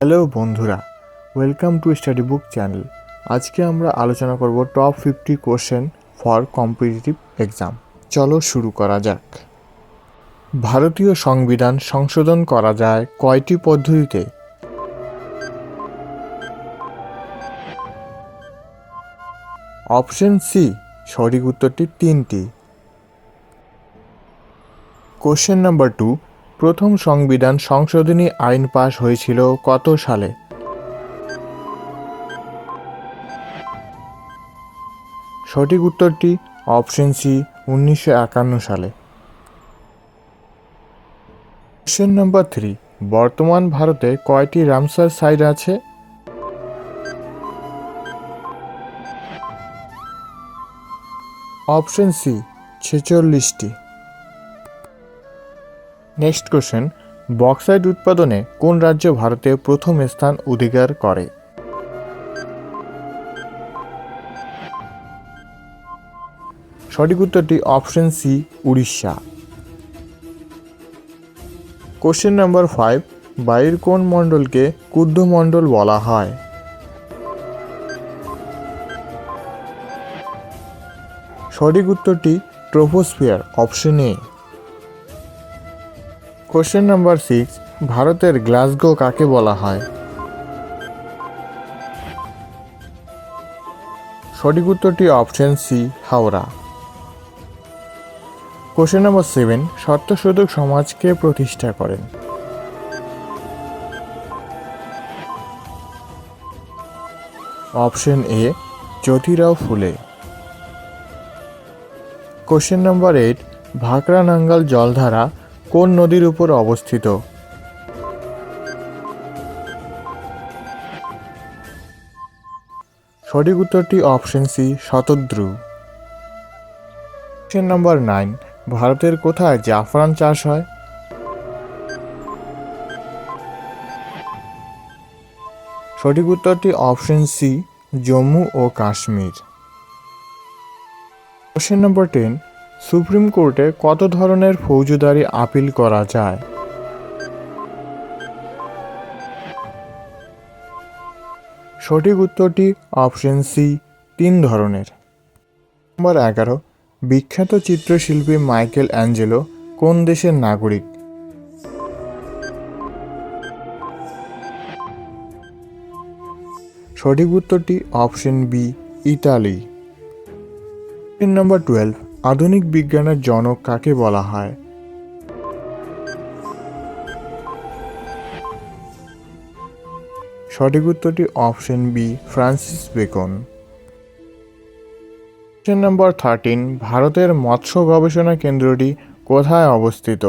Hello বন্ধুরা welcome to study book channel আজকে আমরা আলোচনা করব top fifty question for competitive exam চলো শুরু করা যাক। ভারতীয় সংবিধান সংশোধন করা যায় কয়টি পদ্ধতিতে? অপশন সি সঠিক উত্তরটি তিনটি। কোশ্চেন নাম্বার টু প্রথম সংবিধান সংশোধনী আইন পাশ হয়েছিল কত সালে? সঠিক উত্তরটি অপশন সি, উনিশশো একান্ন সালে। কোশ্চেন নম্বর থ্রি, বর্তমান ভারতে কয়টি রামসার সাইট আছে? অপশন সি, ছেচল্লিশটি। নেক্সট কোশ্চেন বক্সাইট উৎপাদনে কোন রাজ্য ভারতে প্রথম স্থান অধিকার করে? সঠিক উত্তরটি option C Orissa. Question number five বায়ুর কোন মণ্ডলকে কুদ্ধ মণ্ডল বলা হয়? সঠিক উত্তরটি troposphere option A question number six ভারতের গ্লাসগো কাকে বলা হয়? সঠিক উত্তরটি option C Howrah. Question number seven Satyashodhak সমাজকে প্রতিষ্ঠা করেন। Option A Jyotirao Phule. Question number eight Bhakra Nangal জলধারা কোন নদীর উপর অবস্থিত? সঠিক উত্তরটি option C, Shatadru. Question number nine, ভারতের কোথায় জাফরান চাষ হয়? সঠিক উত্তরটি অপশন সি, জম্মু ও Kashmir. Question number ten supreme কোর্টে কত ধরনের ফৌজদারি আপিল করা যায়? সঠিক উত্তরটি অপশন সি, তিন ধরনের। নম্বর এগারো, বিখ্যাত চিত্রশিল্পী মাইকেল অ্যাঞ্জেলো কোন দেশের নাগরিক? সঠিক উত্তরটি option B, Italy. Number, twelve আধুনিক বিজ্ঞানের জনক কাকে বলা হয়? সঠিক উত্তরটি option B, Francis Bacon. Question number thirteen, ভারতের মৎস্য গবেষণা কেন্দ্রটি কোথায় অবস্থিত?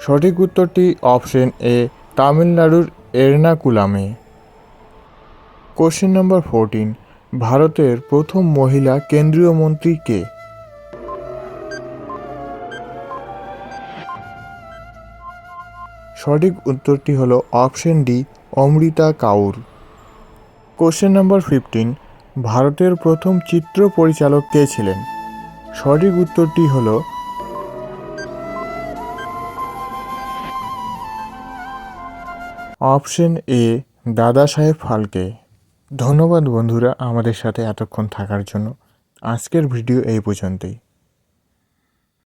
সঠিক উত্তরটি অপশন এ, তামিলনাড়ুর এর্নাকুলামে। কোশ্চেন নাম্বার ফোরটিন ভারতের প্রথম মহিলা কেন্দ্রীয় মন্ত্রী কে? সঠিক উত্তরটি হল অপশন ডি অমৃতা কাউর। কোশ্চেন নাম্বার ফিফটিন ভারতের প্রথম চিত্র পরিচালক কে ছিলেন? সঠিক উত্তরটি হল অপশন এ দাদা সাহেব ফালকে। ধন্যবাদ বন্ধুরা আমাদের সাথে এতক্ষণ থাকার জন্য। আজকের ভিডিও এই পর্যন্তই।